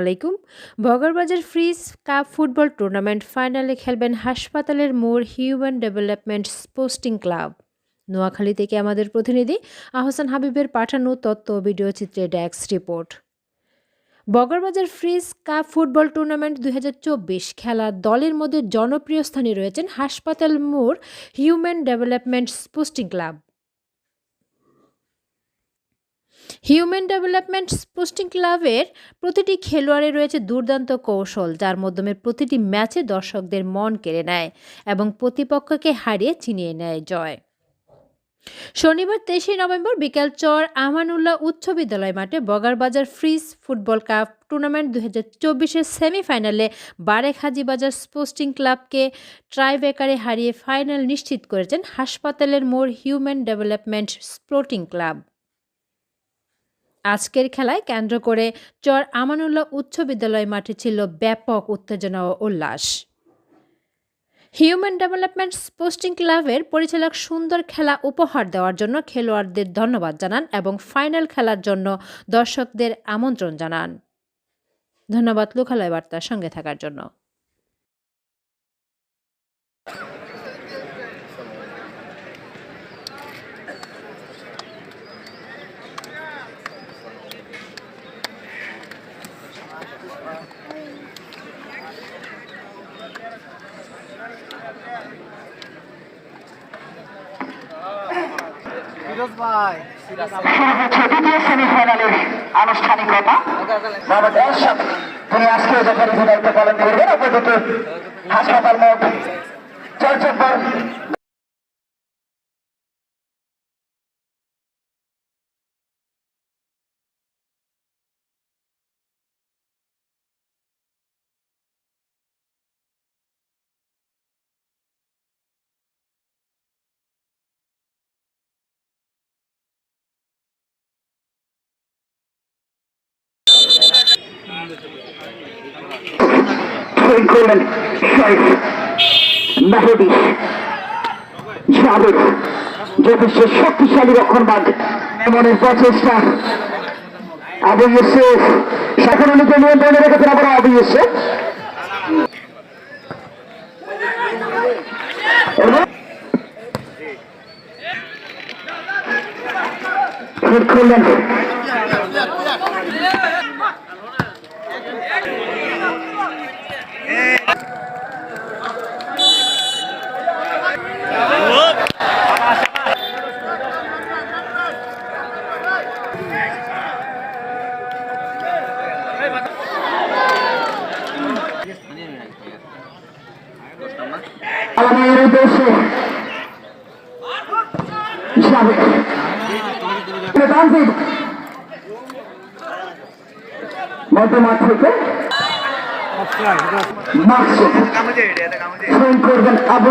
আলাইকুম। Bagarbazar fridge cup football tournament ফাইনালে খেলবেন হাসপাতালের মোড় human development sporting club. Noakhali থেকে আমাদের প্রতিনিধি আহসান হাবিবের পাঠানো ও ভিডিও চিত্রে ড্যাক্স report. Bagarbazar fridge cup football tournament দুই খেলার দলের মধ্যে জনপ্রিয় স্থানে রয়েছেন হাসপাতাল মোড় human development sporting club. Human development sporting ক্লাবের প্রতিটি খেলোয়াড়ে রয়েছে দুর্দান্ত কৌশল, যার মাধ্যমে প্রতিটি ম্যাচে দর্শকদের মন কেড়ে নেয় এবং প্রতিপক্ষকে হারিয়ে চিনিয়ে নেয় জয়। শনিবার তেইশে নভেম্বর বিকেল চর আমানুল্লাহ উচ্চ বিদ্যালয় মাঠে Bagarbazar fridge football cup tournament দু হাজার চব্বিশের সেমিফাইনালে বারেক হাজিবাজার স্পোর্টিং ক্লাবকে ট্রাইবেকারে হারিয়ে ফাইনাল নিশ্চিত করেছেন হাসপাতালের মোড় হিউম্যান ডেভেলপমেন্ট স্পোর্টিং ক্লাব। আজকের খেলায় কেন্দ্র করে চর আমানুল্লাহ উচ্চ বিদ্যালয় মাঠে ছিল ব্যাপক উত্তেজনা ও উল্লাস। হিউম্যান ডেভেলপমেন্ট স্পোর্টিং ক্লাবের পরিচালক সুন্দর খেলা উপহার দেওয়ার জন্য খেলোয়াড়দের ধন্যবাদ জানান এবং ফাইনাল খেলার জন্য দর্শকদের আমন্ত্রণ জানান। ধন্যবাদ, লোকালয় বার্তার সঙ্গে থাকার জন্য। তৃতীয় সেমিফাইনালের আনুষ্ঠানিকতা। মোহাম্মদ এরশাদ তিনি আজকে যখন দায়িত্ব পালন করবেন অপরদিকে হাসপাতাল মোট চলচ্চিত্র শহীদ করলেন শরীফ মেহেদি জাভেদ যে বিশ্বের শক্তিশালী রক্ষণবাদ এমনের প্রচেষ্টা। আবু ইউসুফ সকলকে নিয়ন্ত্রণে রেখেছেন আবার আবু ইউসুফ শহীদ করলেন। আমাদের উদ্দেশ্যে হিসাবে। মধ্যমাঠ থেকে সই করবেন আবু